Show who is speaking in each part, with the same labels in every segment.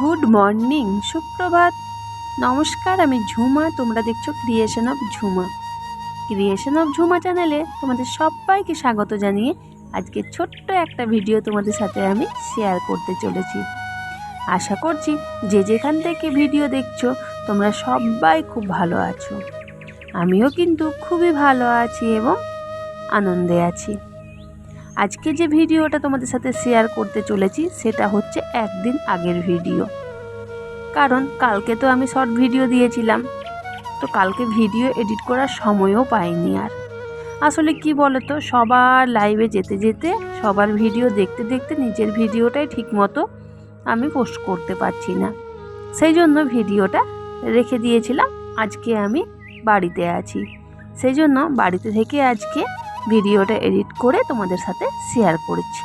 Speaker 1: Good morning, সুপ্রভাত। নমস্কার, আমি ঝুমা, তোমরা দেখছ creation of Jhuma. Creation of Jhuma চ্যানেলে তোমাদের সবাইকে স্বাগত জানিয়ে আজকে ছোট্ট একটা ভিডিও তোমাদের সাথে আমি শেয়ার করতে চলেছি। আশা করছি যে যেখান থেকে ভিডিও দেখছ, তোমরা সবাই খুব ভালো আছো। আমিও কিন্তু খুবই ভালো আছি এবং আনন্দে আছি। আজকে যে ভিডিওটা তোমাদের সাথে শেয়ার করতে চলেছি, সেটা হচ্ছে একদিন আগের ভিডিও। কারণ কালকে তো আমি শর্ট ভিডিও দিয়েছিলাম, তো কালকে ভিডিও এডিট করার সময়ও পাইনি আর। আসলে কি বলতো, সবার লাইভে যেতে যেতে, সবার ভিডিও দেখতে দেখতে নিজের ভিডিওটাই ঠিকমতো আমি পোস্ট করতে পারছি না। সেই জন্য ভিডিওটা রেখে দিয়েছিলাম, আজকে আমি বাড়িতে আছি। সেই জন্য বাড়িতে থেকে আজকে ভিডিওটা এডিট করে তোমাদের সাথে শেয়ার করেছি।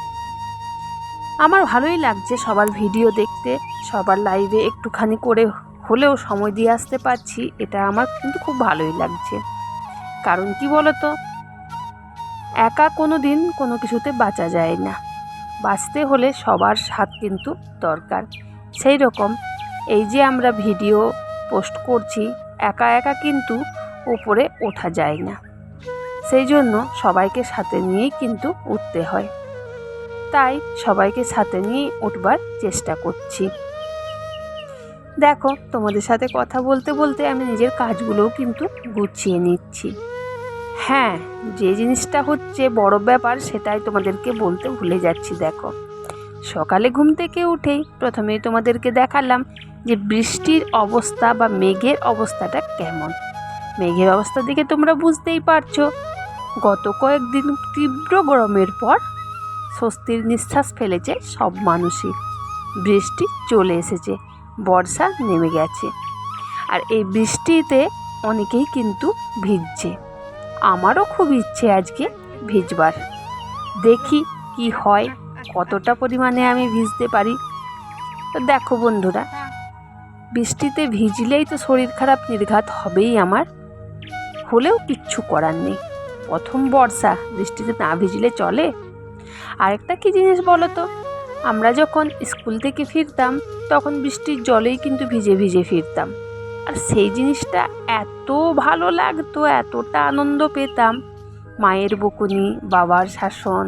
Speaker 1: আমার ভালোই লাগছে সবার ভিডিও দেখতে, সবার লাইভে একটুখানি করে হলেও সময় দিয়ে আসতে পারছি, এটা আমার কিন্তু খুব ভালোই লাগছে। কারণ কি বলতো? একা কোনো দিন কোনো কিছুতে বাঁচা যায় না। বাঁচতে হলে সবার সাথ কিন্তু দরকার। সেই রকম এই যে আমরা ভিডিও পোস্ট করছি, একা একা কিন্তু উপরে ওঠা যায় না। সেই জন্য সবাইকে সাথে নিয়েই কিন্তু উঠতে হয়। তাই সবাইকে সাথে নিয়ে উঠবার চেষ্টা করছি। দেখো, তোমাদের সাথে কথা বলতে বলতে আমি নিজের কাজগুলোও কিন্তু গুছিয়ে নিচ্ছি। হ্যাঁ যে জিনিসটা হচ্ছে বড় ব্যাপার সেটাই তোমাদেরকে বলতে ভুলে যাচ্ছি, দেখো। সকালে ঘুম থেকে উঠেই প্রথমেই তোমাদেরকে দেখালাম যে বৃষ্টির অবস্থা বা মেঘের অবস্থাটা কেমন। মেঘের অবস্থা দেখে তোমরা বুঝতেই পারছ গত কয়েকদিন তীব্র গরমের পর স্বস্তির নিঃশ্বাস ফেলেছে সব মানুষই। বৃষ্টি চলে এসেছে, বর্ষা নেমে গেছে। আর এই বৃষ্টিতে অনেকেই কিন্তু ভিজছে। আমারও খুব ইচ্ছে আজকে ভিজবার। দেখি কি হয়, কতটা পরিমাণে আমি ভিজতে পারি। তো দেখো বন্ধুরা, বৃষ্টিতে ভিজলেই তো শরীর খারাপ, নির্ঘাত হবেই আমার। হলেও কিচ্ছু করার নেই। প্রথম বর্ষা, বৃষ্টিতে না ভিজলে চলে? আরেকটা কী জিনিস বলো তো আমরা যখন স্কুল থেকে ফিরতাম, তখন বৃষ্টির জলেই কিন্তু ভিজে ভিজে ফিরতাম। আর সেই জিনিসটা এত ভালো লাগতো, এতটা আনন্দ পেতাম। মায়ের বকুনি, বাবার শাসন,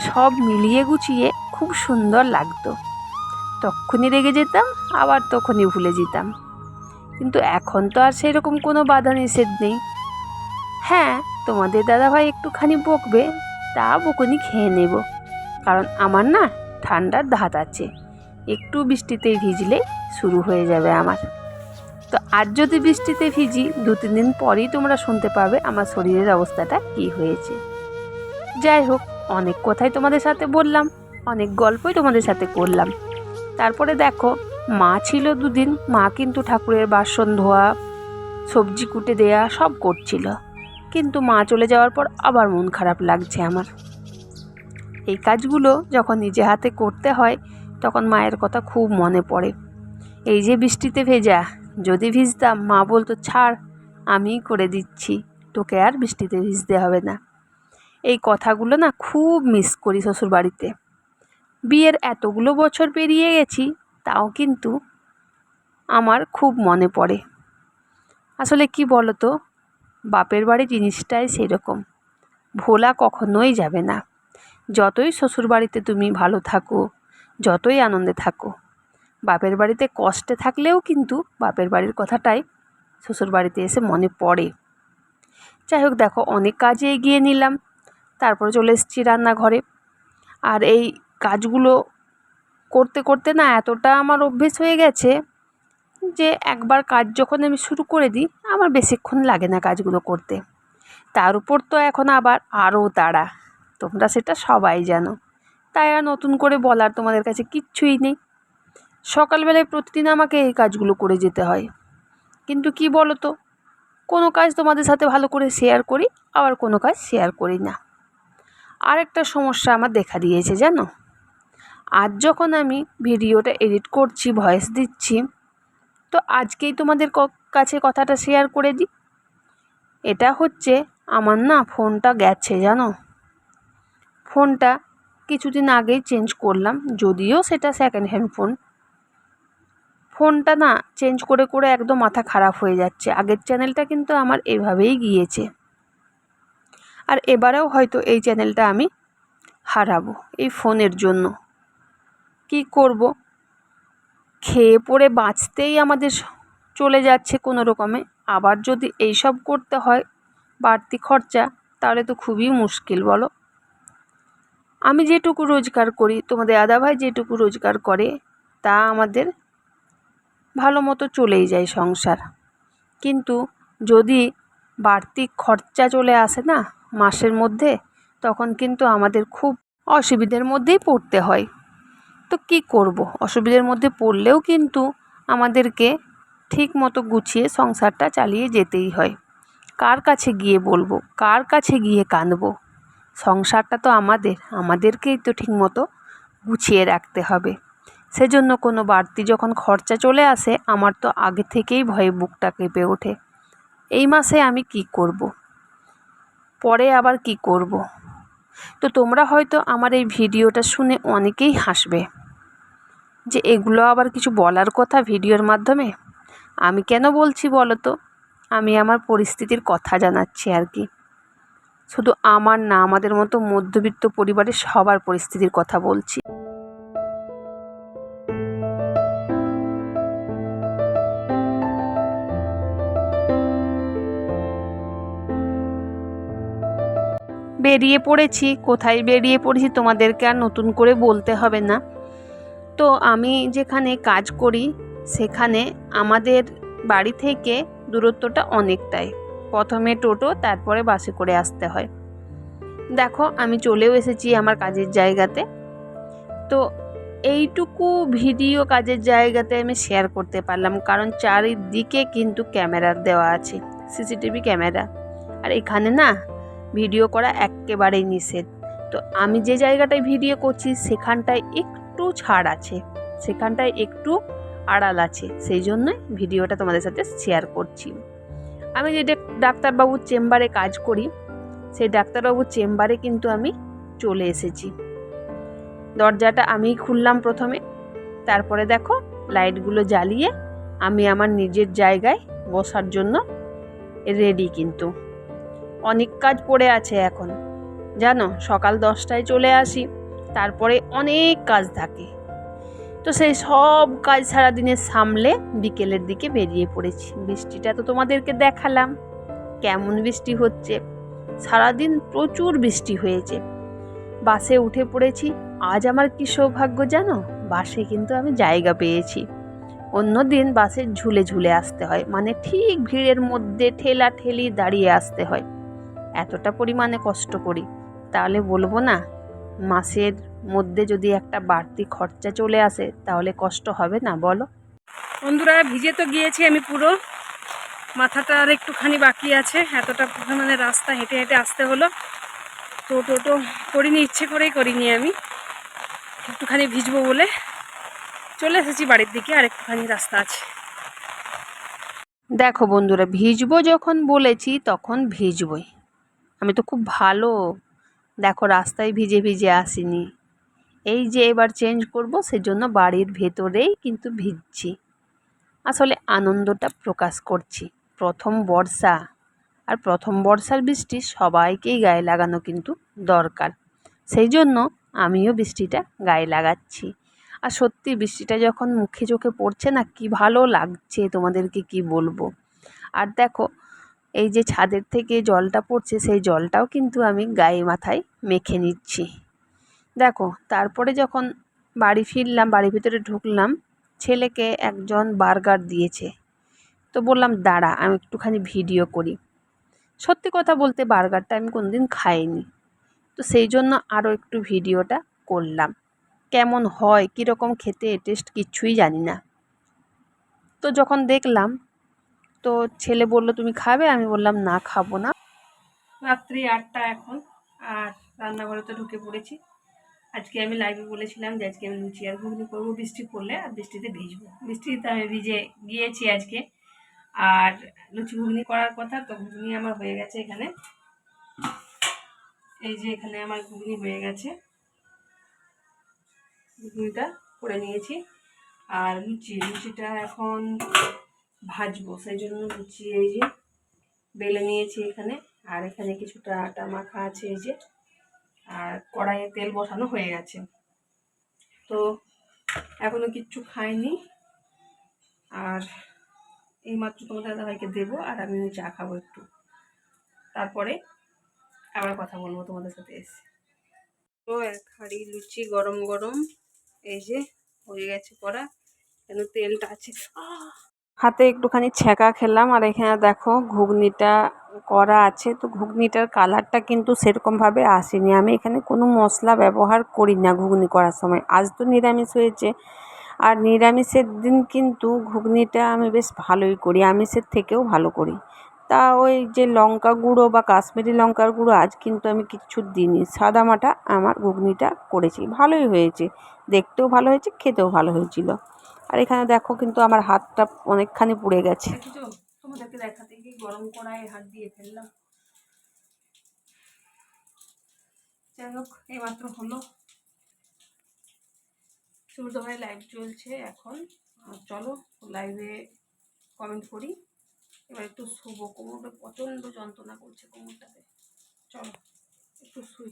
Speaker 1: সব মিলিয়ে গুছিয়ে খুব সুন্দর লাগতো। তখনই রেগে যেতাম, আবার তখনই ভুলে যেতাম। কিন্তু এখন তো আর সেরকম কোনো বাধা নিষেধ নেই। হ্যাঁ তোমাদের দাদাভাই একটুখানি বকবে, তা বকুনি খেয়ে নেব। কারণ আমার না ঠান্ডার ধাত আছে। একটু বৃষ্টিতে ভিজলে শুরু হয়ে যাবে আমার। তো আর যদি বৃষ্টিতে ভিজি, দু তিন দিন পরেই তোমরা শুনতে পাবে আমার শরীরের অবস্থাটা কি হয়েছে। যাই হোক, অনেক কথাই তোমাদের সাথে বললাম, অনেক গল্পই তোমাদের সাথে করলাম। তারপরে দেখো, মা ছিল দুদিন, মা কিন্তু ঠাকুরের বাসন ধোয়া, সবজি কুটে দেয়া সব করছিল। কিন্তু মা চলে যাওয়ার পর আবার মন খারাপ লাগছে আমার। এই কাজগুলো যখন নিজে হাতে করতে হয়, তখন মায়ের কথা খুব মনে পড়ে। এই যে বৃষ্টিতে ভেজা, যদি ভিজতাম, মা বলতো, ছাড়, আমিই করে দিচ্ছি, তোকে আর বৃষ্টিতে ভিজতে হবে না। এই কথাগুলো না খুব মিস করি শ্বশুরবাড়িতে। বিয়ের এতগুলো বছর পেরিয়ে গেছি, তাও কিন্তু আমার খুব মনে পড়ে। আসলে কি বলো তো বাপের বাড়ি জিনিসটাই সেরকম। ভোলা কখনোই যাবে না। যতই শ্বশুর বাড়িতে তুমি ভালো থাকো, যতই আনন্দে থাকো, বাপের বাড়িতে কষ্টে থাকলেও কিন্তু বাপের বাড়ির কথাটাই শ্বশুর বাড়িতে এসে মনে পড়ে। যাই হোক, দেখো, অনেক কাজে এগিয়ে নিলাম। তারপরে চলে এসেছি রান্নাঘরে। আর এই কাজগুলো করতে করতে না এতটা আমার অভ্যেস হয়ে গেছে যে একবার কাজ যখন আমি শুরু করে দিই, আমার বেশিক্ষণ লাগে না কাজগুলো করতে। তার উপর তো এখন আবার আরও তাড়া। তোমরা সেটা সবাই জানো। তাই আর নতুন করে বলার তোমাদের কাছে কিচ্ছুই নেই। সকালবেলায় প্রতিদিন আমাকে এই কাজগুলো করে যেতে হয়। কিন্তু কি বলো তো কোনো কাজ তোমাদের সাথে ভালো করে শেয়ার করি, আবার কোনো কাজ শেয়ার করি না। আর একটা সমস্যা আমার দেখা দিয়েছে, জানো? আজ যখন আমি ভিডিওটা এডিট করছি ভয়েস দিচ্ছি তো আজকেই তোমাদের কাছে কথাটা শেয়ার করে দিই এটা হচ্ছে আমার না ফোনটা গেছে, জানো? ফোনটা কিছুদিন আগেই চেঞ্জ করলাম, যদিও সেটা সেকেন্ড হ্যান্ড ফোন ফোনটা না চেঞ্জ করে করে একদম মাথা খারাপ হয়ে যাচ্ছে। আগের চ্যানেলটা কিন্তু আমার এভাবেই গিয়েছে। আর এবারেও হয়তো এই চ্যানেলটা আমি হারাবো এই ফোনের জন্য। কি করব? খেয়ে পড়ে বাঁচতেই আমাদের চলে যাচ্ছে কোনো রকমে। আবার যদি এইসব করতে হয়, বাড়তি খরচা, তাহলে তো খুবই মুশকিল, বলো। আমি যেটুকু রোজগার করি, তোমাদের দাদাভাই যেটুকু রোজগার করে, তা আমাদের ভালো মতো চলেই যায় সংসার। কিন্তু যদি বাড়তি খরচা চলে আসে না, মাসের মধ্যে, তখন কিন্তু আমাদের খুব অসুবিধের মধ্যেই পড়তে হয়। তো কী করব? অসুবিধের মধ্যে পড়লেও কিন্তু আমাদেরকে ঠিক মতো গুছিয়ে সংসারটা চালিয়ে যেতেই হয়। কার কাছে গিয়ে বলব? কার কাছে গিয়ে কাঁদবো? সংসারটা তো আমাদের, আমাদেরকেই তো ঠিক মতো গুছিয়ে রাখতে হবে। সেজন্য কোনো বাড়তি যখন খরচা চলে আসে, আমার তো আগে থেকেই ভয়ে বুকটা কেঁপে ওঠে। এই মাসে আমি কি করব। পরে আবার কি করব। তো তোমরা হয়তো আমার এই ভিডিওটা শুনে অনেকেই হাসবে। যে এগুলো আবার কিছু বলার কথা ভিডিওর মাধ্যমে? আমি কেন বলছি বলো তো? আমি আমার পরিস্থিতির কথা জানাচ্ছি আর কি। শুধু আমার না, আমাদের মতো মধ্যবিত্ত পরিবারের সবার পরিস্থিতির কথা বলছি। বেরিয়ে পড়েছি, কোথায় বেরিয়ে পড়েছি তোমাদেরকে আর নতুন করে বলতে হবে না। তো আমি যেখানে কাজ করি, সেখানে আমাদের বাড়ি থেকে দূরত্বটা অনেকটাই। প্রথমে টোটো, তারপরে বাসে করে আসতে হয়। দেখো, আমি চলেও এসেছি আমার কাজের জায়গাতে। তো এইটুকু ভিডিও কাজের জায়গাতে আমি শেয়ার করতে পারলাম, কারণ চারিদিকে কিন্তু ক্যামেরা দেওয়া আছে, সিসিটিভি ক্যামেরা। আর এখানে না, ভিডিও করা একেবারেই নিষেধ। তো আমি যে জায়গাটায় ভিডিও করছি, সেখানটায় একটু ছাড় আছে, সেখানটায় একটু আড়াল আছে, সেই জন্যই ভিডিওটা তোমাদের সাথে শেয়ার করছি। আমি যে ডাক্তারবাবুর চেম্বারে কাজ করি, সেই ডাক্তারবাবুর চেম্বারে কিন্তু আমি চলে এসেছি। দরজাটা আমিই খুললাম প্রথমে, তারপরে দেখো লাইটগুলো জ্বালিয়ে আমি আমার নিজের জায়গায় বসার জন্য রেডি কিন্তু। অনেক কাজ পড়ে আছে এখন। জানো, সকাল দশটায় চলে আসি। তারপরে অনেক কাজ থাকে। তো সেই সব কাজ সারাদিনে সামলে বিকেলের দিকে বেরিয়ে পড়েছি। বৃষ্টিটা তো তোমাদেরকে দেখালাম। কেমন বৃষ্টি হচ্ছে? সারাদিন প্রচুর বৃষ্টি হয়েছে। বাসে উঠে পড়েছি। আজ আমার কী সৌভাগ্য জানো? বাসে কিন্তু আমি জায়গা পেয়েছি। অন্য দিন বাসে ঝুলে ঝুলে আসতে হয়। মানে ঠিক ভিড়ের মধ্যে ঠেলা ঠেলি দাঁড়িয়ে আসতে হয়। এতটা পরিমাণে কষ্ট করি। তাহলে বলব না? মাসের মধ্যে যদি একটা বাড়তি খরচা চলে আসে তাহলে কষ্ট হবে না বলো?
Speaker 2: বন্ধুরা ভিজে তো গিয়েছি আমি পুরো। মাথাটা আর একটুখানি বাকি আছে। এতটা মানে রাস্তা হেঁটে হেঁটে আসতে হলো। তো টোটো করিনি ইচ্ছে করেই করিনি আমি। একটুখানি ভিজবো বলে চলে এসেছি বাড়ির দিকে আর একটুখানি রাস্তা আছে।
Speaker 1: দেখো বন্ধুরা ভিজবো যখন বলেছি তখন ভিজবই। আমি তো খুব ভালো দেখো, রাস্তায় ভিজে ভিজে আসিনি। এই যে এবার চেঞ্জ করব, সেজন্য বাড়ির ভেতরেই কিন্তু ভিজছি। আসলে আনন্দটা প্রকাশ করছি। প্রথম বর্ষা। আর প্রথম বর্ষার বৃষ্টি সবাইকেই গায়ে লাগানো কিন্তু দরকার। সেই জন্য আমিও বৃষ্টিটা গায়ে লাগাচ্ছি। আর সত্যি, বৃষ্টিটা যখন মুখে চোখে পড়ছে না, কি ভালো লাগছে তোমাদেরকে কি বলব? আর দেখো এই যে ছাদের থেকে জলটা পড়ছে, সেই জলটাও কিন্তু আমি গায়ে মাথায় মেখে নিচ্ছি। দেখো, তারপরে যখন বাড়ি ফিরলাম, বাড়ির ভিতরে ঢুকলাম, ছেলেকে একজন বার্গার দিয়েছে। তো বললাম, দাঁড়া, আমি একটুখানি ভিডিও করি। সত্যি কথা বলতে বার্গারটা আমি কোনোদিন খাইনি। তো সেই জন্য আরও একটু ভিডিওটা করলাম। কেমন হয়, কীরকম খেতে টেস্ট কিচ্ছুই জানি না। তো যখন দেখলাম তো ছেলে বলল, তুমি খাবে? আমি বললাম, না, খাব না।
Speaker 2: রাত্রি আটটা এখন, আর রান্নাঘরে তো ঢুকে পড়েছি। আজকে আমি লাইভে বলেছিলাম যে, আজকে আমি লুচি আর ঘুগনি করব। বৃষ্টি পড়লে আর বৃষ্টিতে ভিজবো। বৃষ্টিতে আমি ভিজে গিয়েছি আজকে। আর লুচি ঘুগনি করার কথা, তো ঘুগনি আমার হয়ে গেছে এখানে। এই যে এখানে আমার ঘুগনি হয়ে গেছে। ঘুগনিটা করে নিয়েছি। আর লুচি, লুচিটা এখন ভাজবো, সেই জন্য লুচি এই যে বেলে নিয়েছি এখানে। আর এখানে কিছুটা আটা মাখা আছে এই যে। আর কড়াইয়ে তেল বসানো হয়ে গেছে। তো এখনও কিচ্ছু খাইনি। আর এই এইমাত্র তোমাদের দাদাভাইকে দেবো আর আমি চা খাব একটু। তারপরে আবার কথা বলব তোমাদের সাথে এসে। তো এক হাঁড়ি লুচি গরম গরম, এই যে হয়ে গেছে করা কেন তেলটা আছে। আহ! হাতে একটুখানি ছ্যাঁকা খেলাম আর এখানে দেখো ঘুগনিটা করা আছে। তো ঘুগনিটার কালারটা কিন্তু সেরকমভাবে আসেনি। আমি এখানে কোনো মশলা ব্যবহার করি না ঘুগনি করার সময়। আজ তো নিরামিষ হয়েছে। আর নিরামিষের দিন কিন্তু ঘুগনিটা আমি বেশ ভালোই করি, আমিষের থেকেও ভালো করি। তা ওই যে লঙ্কা গুঁড়ো বা কাশ্মীরি লঙ্কার গুঁড়ো আজ কিন্তু আমি কিচ্ছু দিইনি। সাদামাটা আমার ঘুগনিটা করেছি। ভালোই হয়েছে। দেখতেও ভালো হয়েছে, খেতেও ভালো হয়েছিল। আর এখানে দেখো কিন্তু আমার হাতটা অনেকখানি পুড়ে গেছে। তোমাদেরকে দেখাতে গিয়ে গরম হাত দিয়ে ফেললাম। হলো। এখন। চলো কমেন্ট করি। এবার একটু প্রচণ্ড যন্ত্রণা করছে কোমরটাতে। চলো, একটু শুই।